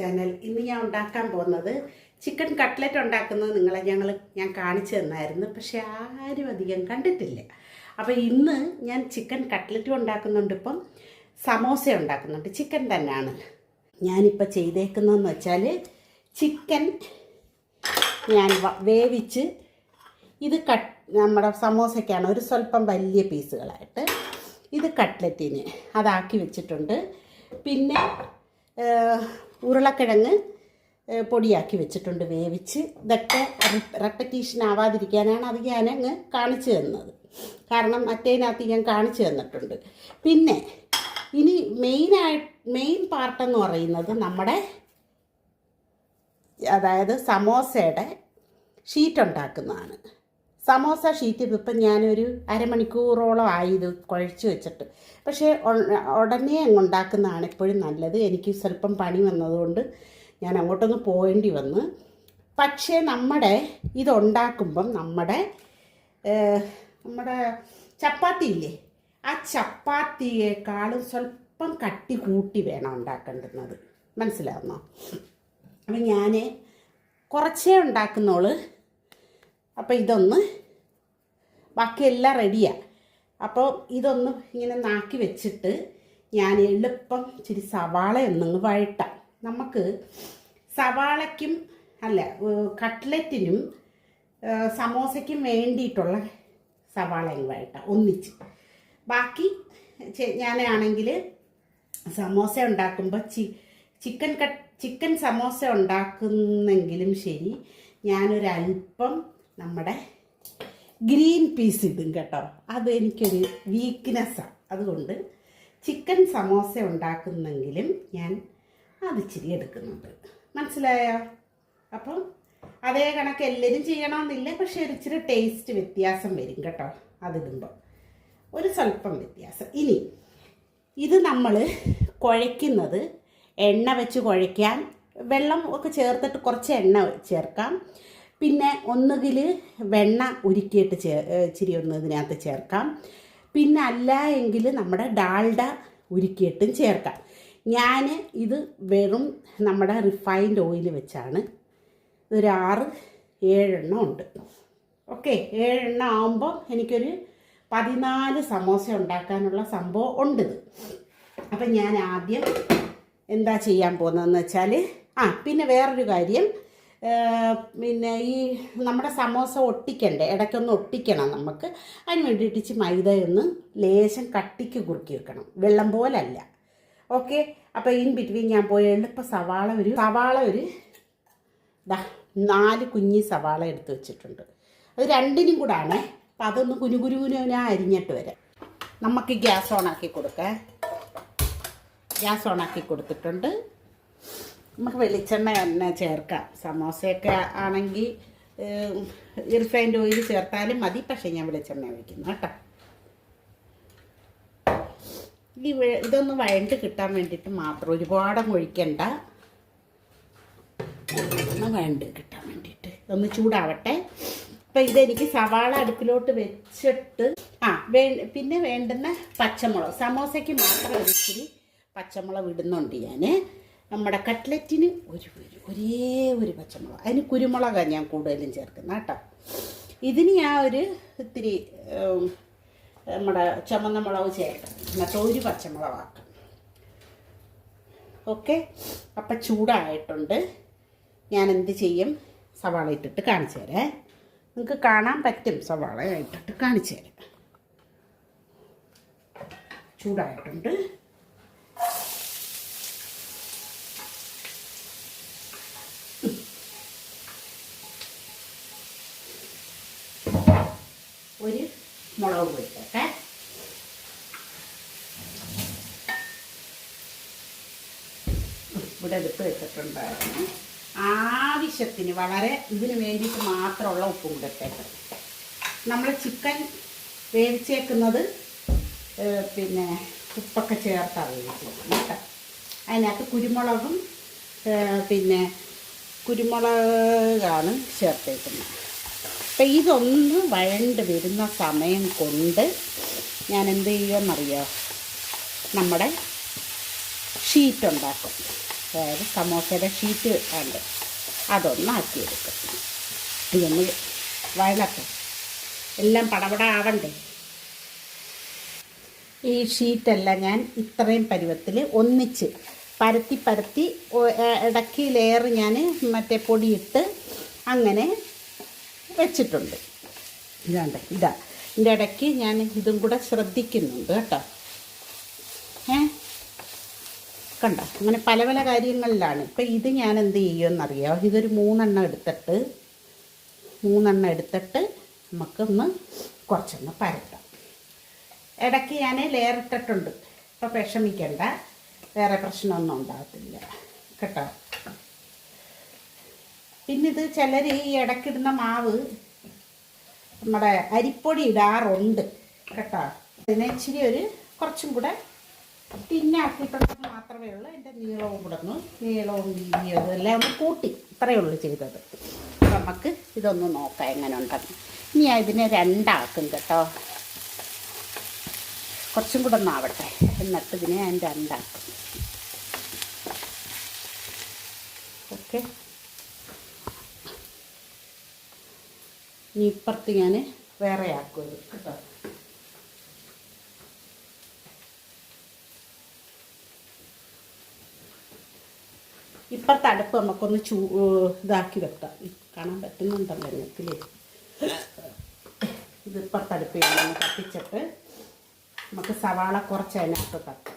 Channel ഇന്ന് ഞാൻ ഉണ്ടാക്കാൻ പോകുന്നത് ചിക്കൻ കട്ട്ലറ്റ് ഉണ്ടാക്കുന്നത് നിങ്ങളെ ഞങ്ങൾ ഞാൻ കാണിച്ചു തന്നായിരുന്നു. പക്ഷേ ആരും അധികം കണ്ടിട്ടില്ല. അപ്പോൾ ഇന്ന് ഞാൻ ചിക്കൻ കട്ട്ലറ്റും ഉണ്ടാക്കുന്നുണ്ട് ഇപ്പം. സമോസ ഉണ്ടാക്കുന്നുണ്ട്. ചിക്കൻ തന്നെയാണ്. ഞാനിപ്പോൾ ചെയ്തേക്കുന്നതെന്ന് വെച്ചാൽ ചിക്കൻ ഞാൻ വേവിച്ച് ഇത് കട്ട് നമ്മുടെ സമോസയ്ക്കാണ് ഒരു സ്വല്പം വലിയ പീസുകളായിട്ട് ഇത് കട്ട്ലറ്റിന് അതാക്കി വെച്ചിട്ടുണ്ട്. പിന്നെ ഉരുളക്കിഴങ്ങ് പൊടിയാക്കി വെച്ചിട്ടുണ്ട് വേവിച്ച്. ഇതൊക്കെ റെപ്പറ്റീഷൻ ആവാതിരിക്കാനാണ് അത് അങ്ങ് കാണിച്ചു തന്നത്. കാരണം മറ്റേതിനകത്ത് ഞാൻ കാണിച്ചു തന്നിട്ടുണ്ട്. പിന്നെ ഇനി മെയിനായി മെയിൻ പാർട്ടെന്ന് പറയുന്നത് നമ്മുടെ അതായത് സമോസയുടെ ഷീറ്റ് ഉണ്ടാക്കുന്നതാണ്. സമോസ ഷീറ്റ് ഇതിപ്പം ഞാനൊരു അരമണിക്കൂറോളം ആയി ഇത് കുഴച്ച് വെച്ചിട്ട്. പക്ഷേ ഉടനെ അങ്ങ് ഉണ്ടാക്കുന്നതാണ് എപ്പോഴും നല്ലത്. എനിക്ക് സ്വല്പം പണി വന്നതുകൊണ്ട് ഞാൻ അങ്ങോട്ടൊന്ന് പോകേണ്ടി വന്ന്. പക്ഷേ നമ്മുടെ ഇതുണ്ടാക്കുമ്പം നമ്മുടെ നമ്മുടെ ചപ്പാത്തി ഇല്ലേ? ആ ചപ്പാത്തിയേക്കാളും സ്വല്പം കട്ടി കൂട്ടി വേണം ഉണ്ടാക്കേണ്ടുന്നത്. മനസ്സിലാവുന്നോ? അപ്പം ഞാൻ കുറച്ചേ ഉണ്ടാക്കുന്നോൾ. അപ്പം ഇതൊന്ന് ബാക്കിയെല്ലാം റെഡിയാണ് അപ്പോൾ ഇതൊന്ന് ഇങ്ങനെ നാക്കി വെച്ചിട്ട് ഞാൻ എളുപ്പം ഇച്ചിരി സവാള ഒന്നങ്ങ് വഴട്ടാം നമുക്ക് സവാളയ്ക്കും അല്ല കട്ട്ലറ്റിനും സമോസയ്ക്കും വേണ്ടിയിട്ടുള്ള സവാള അങ്ങ് വഴട്ടാം ഒന്നിച്ച്. ബാക്കി ഞാനാണെങ്കിൽ സമോസ ഉണ്ടാക്കുമ്പോൾ ചി ചിക്കൻ കട്ട് ചിക്കൻ സമോസ ഉണ്ടാക്കുന്നെങ്കിലും ശരി ഞാനൊരല്പം നമ്മുടെ ഗ്രീൻ പീസ് ഇടും കേട്ടോ. അത് എനിക്കൊരു വീക്ക്നെസ്സാണ് അതുകൊണ്ട് ചിക്കൻ സമോസ ഉണ്ടാക്കുന്നെങ്കിലും ഞാൻ അത് ഇച്ചിരി എടുക്കുന്നുണ്ട്. മനസ്സിലായോ? അപ്പം അതേ കണക്ക് എല്ലാവരും ചെയ്യണമെന്നില്ല പക്ഷേ ഒരു ഇച്ചിരി ടേസ്റ്റ് വ്യത്യാസം വരും കേട്ടോ അതിടുമ്പോൾ ഒരു സ്വല്പം വ്യത്യാസം. ഇനി ഇത് നമ്മൾ കുഴയ്ക്കുന്നത് എണ്ണ വെച്ച് കുഴയ്ക്കാൻ വെള്ളം ഒക്കെ ചേർത്തിട്ട് കുറച്ച് എണ്ണ ചേർക്കാം. പിന്നെ ഒന്നുകിൽ വെണ്ണ ഉരുക്കിയിട്ട് ചേ ഇച്ചിരി ഒന്ന് ഇതിനകത്ത് ചേർക്കാം. പിന്നെ അല്ല എങ്കിൽ നമ്മുടെ ഡാൽഡ ഉരുക്കിയിട്ടും ചേർക്കാം. ഞാൻ ഇത് വെറും നമ്മുടെ റിഫൈൻഡ് ഓയിൽ വെച്ചാണ്. ഒരു ആറ് ഏഴെണ്ണം ഉണ്ട്. ഓക്കെ ഏഴെണ്ണം ആകുമ്പോൾ എനിക്കൊരു പതിനാല് സമോസ ഉണ്ടാക്കാനുള്ള സംഭവം ഉണ്ട് ഇത്. അപ്പം ഞാൻ ആദ്യം എന്താ ചെയ്യാൻ പോകുന്നതെന്ന് വെച്ചാൽ ആ പിന്നെ വേറൊരു കാര്യം. പിന്നെ ഈ നമ്മുടെ സമോസ ഒട്ടിക്കണ്ടേ? ഇടയ്ക്കൊന്ന് ഒട്ടിക്കണം നമുക്ക്. അതിന് വേണ്ടിയിട്ട് ഇച്ചിരി മൈദയൊന്ന് ലേശം കട്ടിക്ക് കുറുക്കി വെക്കണം. വെള്ളം പോലല്ല. ഓക്കെ? അപ്പോൾ ഇൻ ബിറ്റ്വീൻ ഞാൻ പോയ എളുപ്പ സവാള ഒരു സവാള ഒരു ദാ നാല് കുഞ്ഞി സവാള എടുത്ത് വെച്ചിട്ടുണ്ട്. അത് രണ്ടിനും കൂടാണ്. അപ്പം അതൊന്ന് കുനുകുരുവിന് അരിഞ്ഞിട്ട് വരാം. നമുക്ക് ഗ്യാസ് ഓണാക്കി കൊടുക്കാം. ഗ്യാസ് ഓണാക്കി കൊടുത്തിട്ടുണ്ട്. നമുക്ക് വെളിച്ചെണ്ണ തന്നെ ചേർക്കാം. സമോസയൊക്കെ ആണെങ്കിൽ റിഫൈൻഡ് ഓയിൽ ചേർത്താലും മതി. പക്ഷേ ഞാൻ വെളിച്ചെണ്ണ ഒഴിക്കുന്നു കേട്ടോ. ഈ ഇതൊന്ന് വഴണ്ട് കിട്ടാൻ വേണ്ടിയിട്ട് മാത്രം ഒരുപാട് ഒഴിക്കണ്ട. ഒന്ന് വഴണ്ട് കിട്ടാൻ വേണ്ടിയിട്ട്. ഒന്ന് ചൂടാവട്ടെ. അപ്പം ഇതെനിക്ക് സവാള അടുപ്പിലോട്ട് വെച്ചിട്ട് ആ വേ പിന്നെ വേണ്ടുന്ന പച്ചമുളക്. സമോസയ്ക്ക് മാത്രം ഒരിച്ചിരി പച്ചമുളക് ഇടുന്നുണ്ട് ഞാൻ നമ്മുടെ കട്ട്ലറ്റിന് ഒരു ഒരു- ഒരേ പച്ചമുളക്. അതിന് കുരുമുളകാണ് ഞാൻ കൂടുതലും ചേർക്കുന്നത് കേട്ടോ. ഇതിന് ഞാൻ ഒരു ഇത്തിരി നമ്മുടെ ചുമന്ന മുളക് ചേർക്കാം. എന്നിട്ട് ഒരു പച്ചമുളകാക്കാം. ഓക്കെ? അപ്പം ചൂടായിട്ടുണ്ട്. ഞാൻ എന്ത് ചെയ്യും? സവാള ഇട്ടിട്ട് കാണിച്ചു തരാം. നിങ്ങൾക്ക് കാണാൻ പറ്റും സവാള ഇട്ടിട്ട് കാണിച്ചു തരാം. ചൂടായിട്ടുണ്ട്. ഒരു മുളക് പൊടിക്കട്ടെ ഇവിടെ എടുത്ത് വെച്ചിട്ടുണ്ടായിരുന്നു ആവശ്യത്തിന് വളരെ ഇതിന് വേണ്ടിയിട്ട് മാത്രമുള്ള ഉപ്പും കൂടെ നമ്മൾ ചിക്കൻ വേവിച്ചേക്കുന്നത് പിന്നെ ഉപ്പൊക്കെ ചേർത്താണ് വേവിച്ചേക്കുന്നത് കേട്ടോ. അതിനകത്ത് കുരുമുളകും പിന്നെ കുരുമുളകാണ് ചേർത്തേക്കുന്നത്. അപ്പം ഇതൊന്ന് വഴണ്ട് വരുന്ന സമയം കൊണ്ട് ഞാൻ എന്ത് ചെയ്യുമെന്നറിയോ നമ്മുടെ ഷീറ്റ് ഉണ്ടാക്കും. അതായത് സമോസയുടെ ഷീറ്റ് ഉണ്ട് അതൊന്ന് ആക്കിയെടുക്കും. ഇതൊന്ന് വഴക്കും എല്ലാം പടപട ആവണ്ടേ ഈ ഷീറ്റെല്ലാം ഞാൻ ഇത്രയും പരുവത്തിൽ ഒന്നിച്ച് പരത്തി പരത്തി ഇടയ്ക്ക് ലെയർ ഞാൻ മറ്റേ പൊടിയിട്ട് അങ്ങനെ വെച്ചിട്ടുണ്ട്. ഇതാണ്ട് ഇതാ. ഇതിന്റെ ഇടയ്ക്ക് ഞാൻ ഇതും കൂടെ ശ്രദ്ധിക്കുന്നുണ്ട് കേട്ടോ. ഏ? കണ്ട? അങ്ങനെ പല പല കാര്യങ്ങളിലാണ്. ഇപ്പം ഇത് ഞാൻ എന്ത് ചെയ്യുമെന്നറിയോ? ഇതൊരു മൂന്നെണ്ണം എടുത്തിട്ട് മൂന്നെണ്ണം എടുത്തിട്ട് നമുക്കൊന്ന് കുറച്ചൊന്ന് പരത്താം. ഇടയ്ക്ക് ഞാൻ ലെയർ ഇട്ടിട്ടുണ്ട്. ഇപ്പം വിഷമിക്കണ്ട. വേറെ പ്രശ്നമൊന്നും ഉണ്ടാകത്തില്ല. കേട്ടോ? പിന്നെ ഇത് ചിലർ ഈ ഇടയ്ക്കിടുന്ന മാവ് നമ്മുടെ അരിപ്പൊടി ഇടാറുണ്ട് കേട്ടോ. അതിനെ ഇച്ചിരി ഒരു കുറച്ചും കൂടെ തിന്നാക്കിയിട്ടുള്ളത് മാത്രമേ ഉള്ളൂ. എന്റെ നീളവും കൂടെ ഒന്ന് നീളവും വീതിയും എല്ലാം ഒന്ന് കൂട്ടി. ഇത്രയേ ഉള്ളൂ ചെയ്തത്. നമുക്ക് ഇതൊന്ന് നോക്കാം എങ്ങനെ ഉണ്ടെന്ന് ഇനി ഇതിനെ രണ്ടാക്കും കേട്ടോ. കുറച്ചും കൂടെ ഒന്ന് ആവട്ടെ. എന്നിട്ട് ഇതിനെ ഞാൻ രണ്ടാക്കും. ഓക്കെ. ഇനി ഇപ്പുറത്ത് ഞാൻ വേറെ ആക്കുമത് കേട്ടോ. ഇപ്പുറത്തെ അടുപ്പ് നമുക്കൊന്ന് ചൂ ഇതാക്കി വെക്കാം. കാണാൻ പറ്റുന്നുണ്ടല്ലോ നെറ്റിൽ ഇത് ഇപ്പുറത്തെ അടുപ്പ് കത്തിച്ചിട്ട് നമുക്ക് സവാള കുറച്ച് അതിനകത്ത് തട്ടാം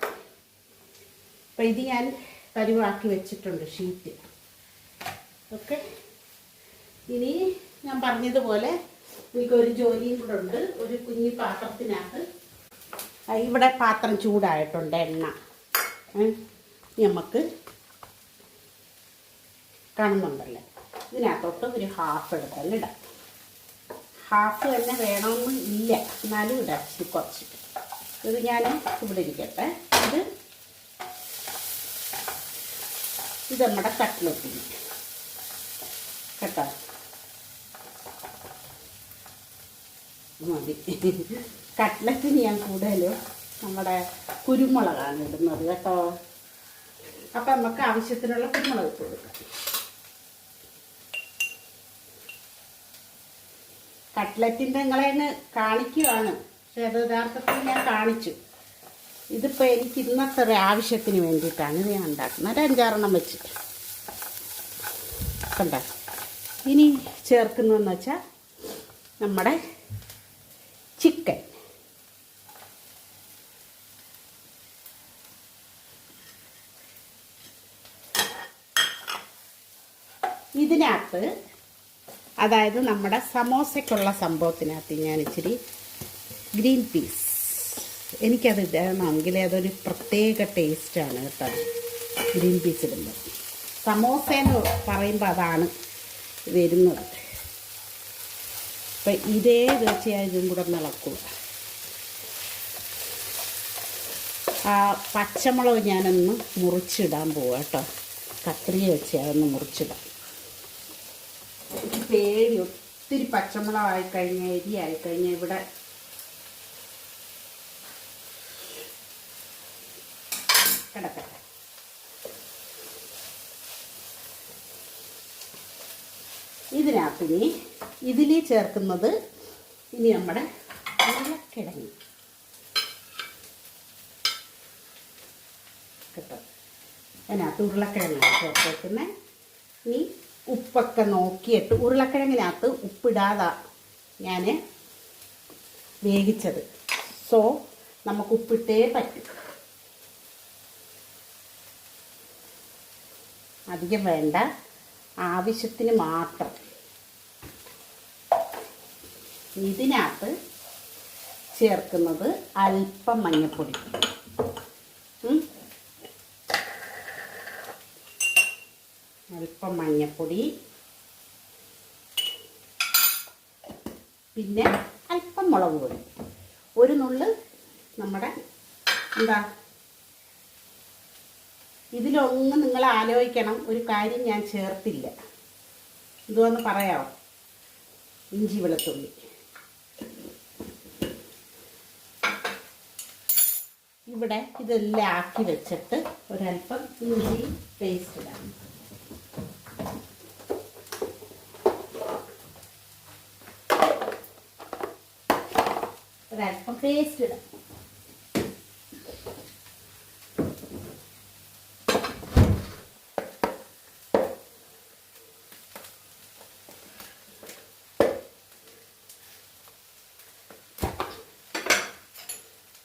അപ്പം ഇത് ഞാൻ പരിവാക്കി വെച്ചിട്ടുണ്ട് ഷീറ്റ്. ഓക്കെ? ഇനി ഞാൻ പറഞ്ഞതുപോലെ എനിക്കൊരു ജോലിയും കൂടെ ഉണ്ട്. ഒരു കുഞ്ഞി പാത്രത്തിനകത്ത്. ഇവിടെ പാത്രം ചൂടായിട്ടുണ്ട് എണ്ണ. നമുക്ക് കാണുന്നുണ്ടല്ലേ? ഇതിനകത്തോട്ട് ഒരു ഹാഫ് എടുത്താലും ഇടാം ഹാഫ് തന്നെ വേണമെന്ന് ഇല്ല. എന്നാലും ഇടാം കുറച്ച്. ഇത് ഞാൻ ഇവിടെ ഇരിക്കട്ടെ. ഇത് ഇത് നമ്മുടെ കട്ട്ലറ്റിന് കേട്ടോ? മതി. കട്ട്ലറ്റിന് ഞാൻ കൂടുതലും നമ്മുടെ കുരുമുളകാണ് ഇടുന്നത് കേട്ടോ. അപ്പം നമുക്ക് ആവശ്യത്തിനുള്ള കുരുമുളക് ഇട്ട് കൊടുക്കാം. കട്ട്ലറ്റിന്റെ നിങ്ങളെ കാണിക്കുകയാണ് പക്ഷെ അത് യഥാർത്ഥത്തിൽ ഞാൻ കാണിച്ചു. ഇതിപ്പോൾ എനിക്ക് ഇന്നത്തെ ഒരു ആവശ്യത്തിന് വേണ്ടിയിട്ടാണ് ഞാൻ ഉണ്ടാക്കുന്നത്. ഒരു അഞ്ചാറെണ്ണം വെച്ച് കണ്ട? ഇനി ചേർക്കുന്നതെന്ന് വെച്ചാൽ നമ്മുടെ ചിക്കൻ. ഇതിനകത്ത് അതായത് നമ്മുടെ സമോസയ്ക്കുള്ള സംഭവത്തിനകത്ത് ഞാൻ ഇച്ചിരി ഗ്രീൻ പീസ്. എനിക്കത് ഇടണമെങ്കിൽ അതൊരു പ്രത്യേക ടേസ്റ്റാണ് കേട്ടോ ഗ്രീൻ പീസ് ഇടുമ്പോൾ സമോസ എന്ന് പറയുമ്പോൾ അതാണ് വരുന്നത്. അപ്പം ഇതേ തീർച്ചയായും ഇതും കൂടെ നിളക്കും ആ പച്ചമുളക് ഞാനൊന്ന് മുറിച്ചിടാൻ പോവാം കേട്ടോ. കത്രിക വെച്ച് അതൊന്ന് മുറിച്ചിടാം. പേടി ഒത്തിരി പച്ചമുളക് ആയിക്കഴിഞ്ഞ എരി ആയിക്കഴിഞ്ഞ ഇവിടെ. കിടക്കട്ടെ. ഇതിനകത്ത് ഇനി ഇതിൽ ചേർക്കുന്നത് ഇനി നമ്മുടെ ഉരുളക്കിഴങ്ങ്. കേട്ടോ? അതിനകത്ത് ഉരുളക്കിഴങ്ങാണ് ചേർത്തേക്കുന്നത് ഇനി ഉപ്പൊക്കെ നോക്കിയിട്ട് ഉരുളക്കിഴങ്ങിനകത്ത് ഉപ്പിടാതെ ഞാൻ വേവിച്ചത്. സോ നമുക്ക് ഉപ്പിട്ടേ പറ്റും. അധികം വേണ്ട. ആവശ്യത്തിന് മാത്രം. ഇതിനകത്ത് ചേർക്കുന്നത് അല്പം മഞ്ഞൾപ്പൊടി. അല്പം മഞ്ഞൾപ്പൊടി പിന്നെ അല്പം മുളക് പൊടി. ഒരു നുള്ള് നമ്മുടെ എന്താ? ഇതിലൊന്നും നിങ്ങൾ ആലോചിക്കണം. ഒരു കാര്യം ഞാൻ ചേർത്തില്ല. ഇതൊന്ന് പറയാമോ ഇഞ്ചി വെളുത്തുള്ളി. ഇവിടെ ഇതെല്ലാം ആക്കി വെച്ചിട്ട് ഒരല്പം ഇഞ്ചി പേസ്റ്റ് ഇടാം. ഒരല്പം പേസ്റ്റ് ഇടാം.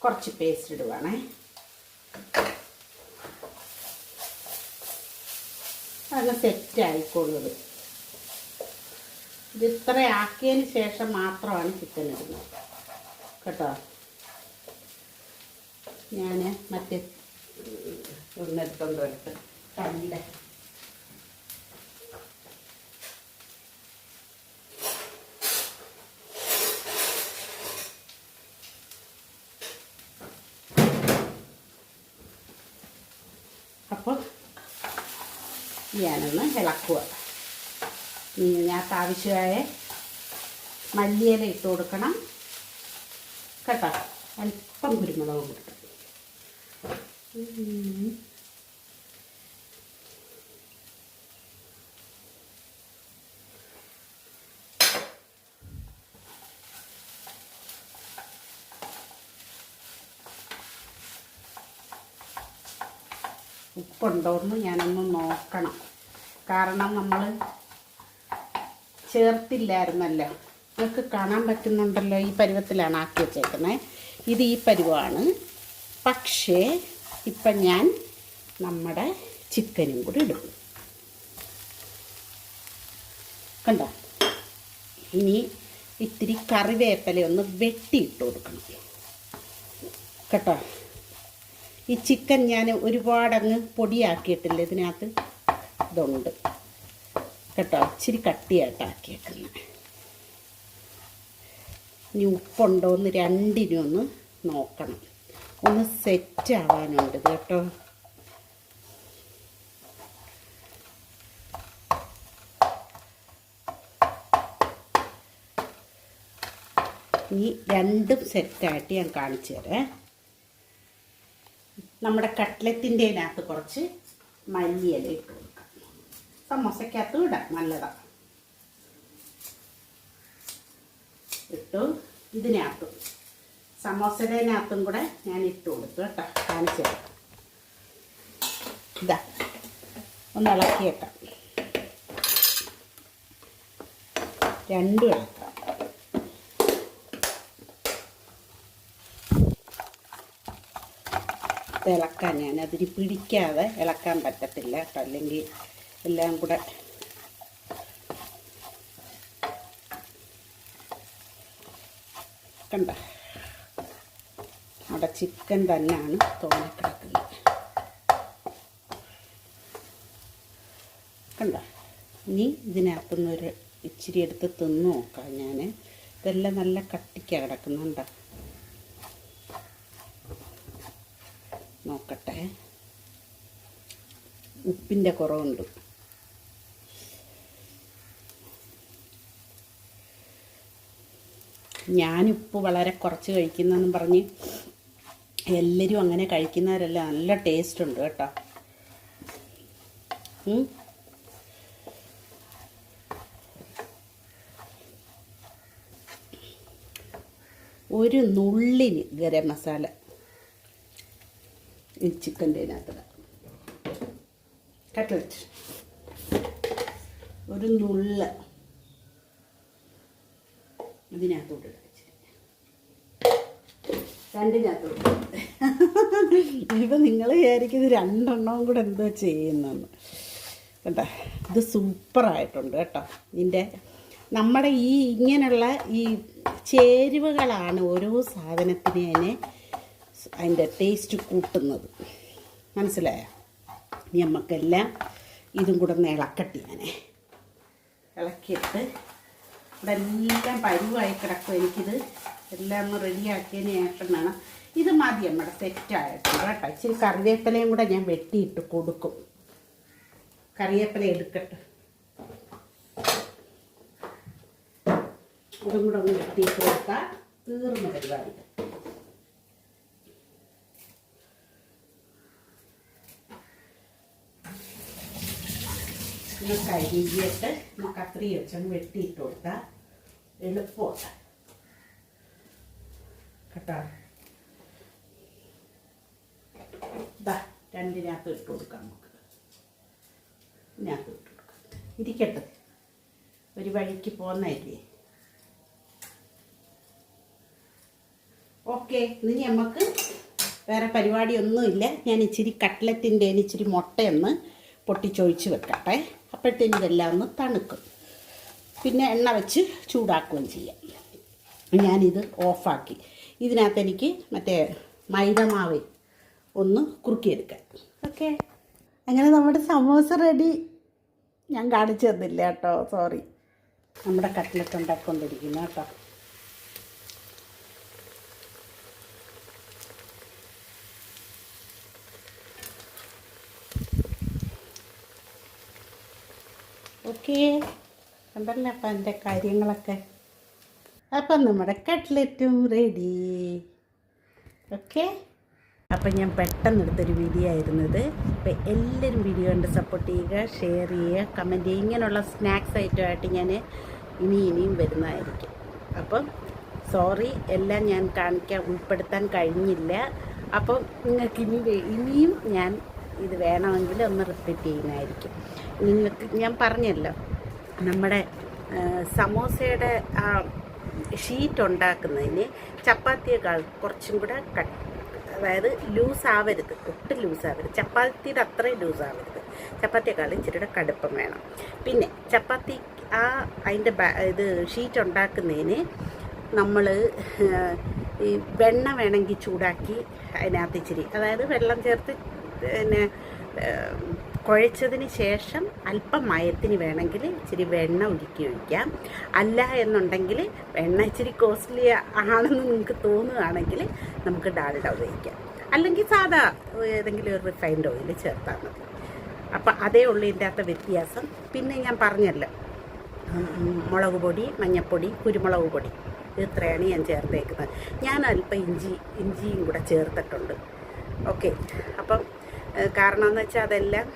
കുറച്ച് പേസ്റ്റ് ഇടുവാണേ അത് സെറ്റ് ആയിക്കോളുന്നത് ഇത് ഇത്ര ആക്കിയതിന് ശേഷം മാത്രമാണ് ചിക്കൻ ഇടുന്നത് കേട്ടോ ഞാൻ മറ്റേ ഒന്നെടുത്തോണ്ട് വരട്ടെ കണ്ട അപ്പോൾ ഞാനൊന്ന് ഇളക്കുക. ഇതിനകത്ത് ആവശ്യമായ മല്ലിയില ഇട്ട് കൊടുക്കണം. കേട്ടോ? അല്പം കുരുമുളക് കൊടുക്കണം. ഉപ്പുണ്ടോന്ന് ഞാനൊന്ന് നോക്കണം. കാരണം നമ്മൾ ചേർത്തില്ലായിരുന്നല്ലോ. നിങ്ങൾക്ക് കാണാൻ പറ്റുന്നുണ്ടല്ലോ ഈ പരുവത്തിലാണ് ആക്കി വെച്ചേക്കുന്നത് ഇത് ഈ പരുവമാണ് പക്ഷേ ഇപ്പം ഞാൻ നമ്മുടെ ചിക്കനും കൂടി ഇടും. കണ്ടോ? ഇനി ഇത്തിരി കറിവേപ്പില ഒന്ന് വെട്ടിയിട്ട് കൊടുക്കണം. കേട്ടോ? ഈ ചിക്കൻ ഞാൻ ഒരുപാടങ്ങ് പൊടിയാക്കിയിട്ടില്ല ഇതിനകത്ത്? ഇതുണ്ട് കേട്ടോ? ഇച്ചിരി കട്ടിയായിട്ടാക്കിയേക്കുന്നത് ഇനി ഉപ്പുണ്ടോ എന്ന് രണ്ടിനും ഒന്ന് നോക്കണം. ഒന്ന് സെറ്റ് ആവാനുണ്ട് കേട്ടോ. ഇനി രണ്ടും സെറ്റായിട്ട് ഞാൻ കാണിച്ചു തരാം. നമ്മുടെ കട്ട്ലറ്റിന്റെ അതിനകത്ത് കുറച്ച് മല്ലിയില ഇട്ട് സമോസക്കകത്തും ഇടാം നല്ലതാണ് ഇട്ടു ഇതിനകത്തും. സമോസയുടെനകത്തും കൂടെ ഞാൻ ഇട്ട് കൊടുത്തു കേട്ടോ കാണിച്ചു തരാം. ഇതാ ഒന്ന് ഇളക്കി കേട്ടോ രണ്ടും ഇളക്കാം. ഇളക്കാൻ ഞാൻ അതിന് പിടിക്കാതെ ഇളക്കാൻ പറ്റത്തില്ല കേട്ടോ അല്ലെങ്കിൽ എല്ലാം കൂടെ. കണ്ട? അവിടെ ചിക്കൻ തന്നെയാണ് തോന്നിക്കിടക്കുന്നത് കണ്ട? ഇനി ഇതിനകത്തുനിന്ന് ഒരു ഇച്ചിരി എടുത്ത് തിന്ന് നോക്കാം ഞാൻ ഇതെല്ലാം നല്ല കട്ടിക്കാണ് കിടക്കുന്നുണ്ട നോക്കട്ടെ. ഉപ്പിന്റെ കുറവുണ്ട്. ഞാനുപ്പ് വളരെ കുറച്ച് കഴിക്കുന്നെന്നും പറഞ്ഞ് എല്ലാവരും അങ്ങനെ കഴിക്കുന്നവരല്ല നല്ല ടേസ്റ്റ് ഉണ്ട് കേട്ടോ. ഒരു നുള്ളിന് ഗരം മസാല ഈ ചിക്കന്റെ അതിനകത്ത് കട്ട്ലറ്റ് ഒരു നുള്ള ഇതിനകത്തോട്ട്. രണ്ടിനകത്തോട്ട്. ഇപ്പം നിങ്ങൾ വിചാരിക്കുന്നത് രണ്ടെണ്ണവും കൂടെ എന്തോ ചെയ്യുന്നെന്ന്. കേട്ടോ ഇത് സൂപ്പറായിട്ടുണ്ട് കേട്ടോ. ഇതിന്റെ നമ്മുടെ ഈ ഇങ്ങനെയുള്ള ഈ ചേരുവകളാണ് ഓരോ സാധനത്തിനെ അതിന്റെ ടേസ്റ്റ് കൂട്ടുന്നത്. മനസ്സിലായോ? നമുക്കെല്ലാം ഇതും കൂടെ ഒന്ന് ഇളക്കട്ടെ ഞാൻ ഇളക്കിയിട്ട് ഇവിടെ എല്ലാം പരുവായി കിടക്കും എനിക്കിത്. എല്ലാം ഒന്ന് റെഡിയാക്കിയതിന് ശേഷം വേണം. ഇത് മതി നമ്മുടെ സെറ്റായിട്ടുണ്ട് കേട്ടോ. ഇച്ചിരി കറിവേപ്പിലയും കൂടെ ഞാൻ വെട്ടിയിട്ട് കൊടുക്കും. കറിവേപ്പില എടുക്കട്ടെ. ഇതും കൂടെ ഒന്ന് വെട്ടിയിട്ട് കൊടുത്താൽ തീർന്ന പരിപാടി. ഒന്ന് കഴുകിയിട്ട് കത്രി വെച്ചൊന്ന് വെട്ടിയിട്ട് കൊടുത്താൽ എളുപ്പമാണ് കേട്ടോ? ഇതാ രണ്ടിനകത്ത് ഇട്ട് കൊടുക്കാം നമുക്ക്. ഇതിനകത്ത് ഇട്ട് കൊടുക്കാം. ഇരിക്കട്ടെ. ഒരു വഴിക്ക് പോകുന്നതല്ലേ ഓക്കെ ഇനി നമുക്ക് വേറെ പരിപാടിയൊന്നുമില്ല. ഞാൻ ഇച്ചിരി കട്ട്ലറ്റിന്റെ ഇച്ചിരി മുട്ടയൊന്ന് പൊട്ടിച്ചൊഴിച്ച് വെക്കട്ടെ. അപ്പോഴത്തേന് ഇതെല്ലാം ഒന്ന് തണുക്കും. പിന്നെ എണ്ണ വെച്ച് ചൂടാക്കുകയും ചെയ്യാം. ഞാനിത് ഓഫാക്കി. ഇതിനകത്ത് എനിക്ക് മറ്റേ മൈദമാവ് ഒന്ന് കുറുക്കിയെടുക്കാം. ഓക്കെ? അങ്ങനെ നമ്മുടെ സമോസ റെഡി. ഞാൻ കാണിച്ചു തന്നില്ല കേട്ടോ. സോറി. നമ്മുടെ കട്ട്ലറ്റ് ഉണ്ടാക്കൊണ്ടിരിക്കുന്നു കേട്ടോ. ഓക്കെ കണ്ടല്ലോ അപ്പം എന്റെ കാര്യങ്ങളൊക്കെ. അപ്പം നമ്മുടെ കട്ട്ലറ്റും റെഡി ഓക്കെ അപ്പം ഞാൻ പെട്ടെന്ന് എടുത്തൊരു വീഡിയോ ആയിരുന്നത്. അപ്പം എല്ലാവരും വീഡിയോ കണ്ട് സപ്പോർട്ട് ചെയ്യുക ഷെയർ ചെയ്യുക കമന്റ് ചെയ്യുക. ഇങ്ങനെയുള്ള സ്നാക്സ് ഐറ്റമായിട്ട് ഞാൻ ഇനി ഇനിയും വരുന്നതായിരിക്കും. അപ്പം സോറി എല്ലാം ഞാൻ കാണിക്കാൻ ഉൾപ്പെടുത്താൻ കഴിഞ്ഞില്ല. അപ്പം നിങ്ങൾക്ക് ഇനി ഇനിയും ഞാൻ ഇത് വേണമെങ്കിൽ ഒന്ന് റിപ്പീറ്റ് ചെയ്യുന്നതായിരിക്കും. നിങ്ങൾക്ക് ഞാൻ പറഞ്ഞല്ലോ. നമ്മുടെ സമോസയുടെ ആ ഷീറ്റ് ഉണ്ടാക്കുന്നതിന് ചപ്പാത്തിയേക്കാൾ കുറച്ചും കൂടെ കട്ട് അതായത് ലൂസ് ആവരുത് ഒട്ടും ലൂസ് ആവരുത് ചപ്പാത്തിയുടെ അത്രയും ലൂസ് ആവരുത് ചപ്പാത്തിയേക്കാൾ ഇച്ചിരിയുടെ കടുപ്പം വേണം. പിന്നെ ചപ്പാത്തി ആ അതിന്റെ ഇത് ഷീറ്റ് ഉണ്ടാക്കുന്നതിന് നമ്മൾ ഈ വെണ്ണ വേണമെങ്കിൽ ചൂടാക്കി അതിനകത്ത് ഇച്ചിരി അതായത് വെള്ളം ചേർത്ത് പിന്നെ കുഴച്ചതിന് ശേഷം അല്പം മയത്തിന് വേണമെങ്കിൽ ഇച്ചിരി വെണ്ണ ഉരുക്കി ഒഴിക്കാം. അല്ല എന്നുണ്ടെങ്കിൽ വെണ്ണ ഇച്ചിരി കോസ്റ്റ്ലി ആണെന്ന് നിങ്ങൾക്ക് തോന്നുകയാണെങ്കിൽ നമുക്ക് ഡാൽഡ ഉപയോഗിക്കാം. അല്ലെങ്കിൽ സാധാ ഏതെങ്കിലും ഒരു റിഫൈൻഡ് ഓയിൽ ചേർത്താൽ മതി. അപ്പം അതേ ഉള്ളൂ ഇതിന്റെ വ്യത്യാസം. പിന്നെ ഞാൻ പറഞ്ഞല്ലോ മുളക് പൊടി മഞ്ഞൾപ്പൊടി കുരുമുളക് പൊടി. ഇത് ഇത്രയാണ് ഞാൻ ചേർത്തേക്കുന്നത്. ഞാൻ അല്പം ഇഞ്ചി ഇഞ്ചിയും കൂടെ ചേർത്തിട്ടുണ്ട്. ഓക്കെ. അപ്പം കാരണം എന്ന് വെച്ചാൽ അതെല്ലാം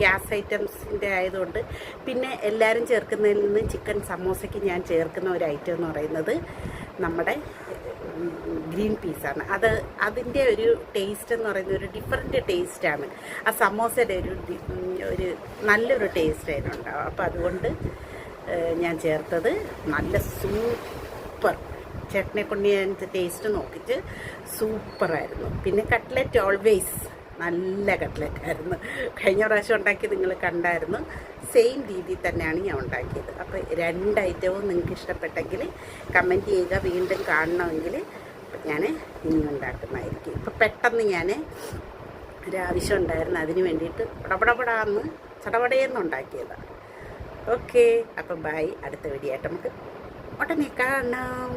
ഗ്യാസ് ഐറ്റംസിന്റെ ആയതുകൊണ്ട് പിന്നെ എല്ലാവരും ചേർക്കുന്നതിൽ നിന്ന് ചിക്കൻ സമോസയ്ക്ക് ഞാൻ ചേർക്കുന്ന ഒരു ഐറ്റം എന്ന് പറയുന്നത് നമ്മുടെ ഗ്രീൻ പീസാണ്. അത് അതിന്റെ ഒരു ടേസ്റ്റ് എന്ന് പറയുന്നത് ഒരു ഡിഫറെന്റ് ടേസ്റ്റാണ് ആ സമോസയുടെ ഒരു ഒരു നല്ലൊരു ടേസ്റ്റ് അതിനുണ്ടാവും അപ്പോൾ അതുകൊണ്ട് ഞാൻ ചേർത്തത് നല്ല സൂപ്പർ. ചട്നിയെ കൊണ്ട് ഞാൻ ടേസ്റ്റ് നോക്കിയിട്ട് സൂപ്പറായിരുന്നു. പിന്നെ കട്ട്ലറ്റ് ഓൾവേസ് നല്ല കട്ട്ലറ്റ് ആയിരുന്നു കഴിഞ്ഞ പ്രാവശ്യം ഉണ്ടാക്കി നിങ്ങൾ കണ്ടായിരുന്നു. സെയിം രീതിയിൽ തന്നെയാണ് ഞാൻ ഉണ്ടാക്കിയത്. അപ്പോൾ രണ്ട് ഐറ്റവും നിങ്ങൾക്ക് ഇഷ്ടപ്പെട്ടെങ്കിൽ കമന്റ് ചെയ്യുക. വീണ്ടും കാണണമെങ്കിൽ ഞാൻ ഇനി ഉണ്ടാക്കുന്നതായിരിക്കും. ഇപ്പോൾ പെട്ടെന്ന് ഞാൻ ഒരാവശ്യം ഉണ്ടായിരുന്നു. അതിന് വേണ്ടിയിട്ട് പടപടപടാന്ന് ചടപടയെന്ന് ഉണ്ടാക്കിയതാണ്. ഓക്കെ അപ്പം ബായ് അടുത്ത വീഡിയോ ആയിട്ട് നമുക്ക് ഉടനെ കാണാം.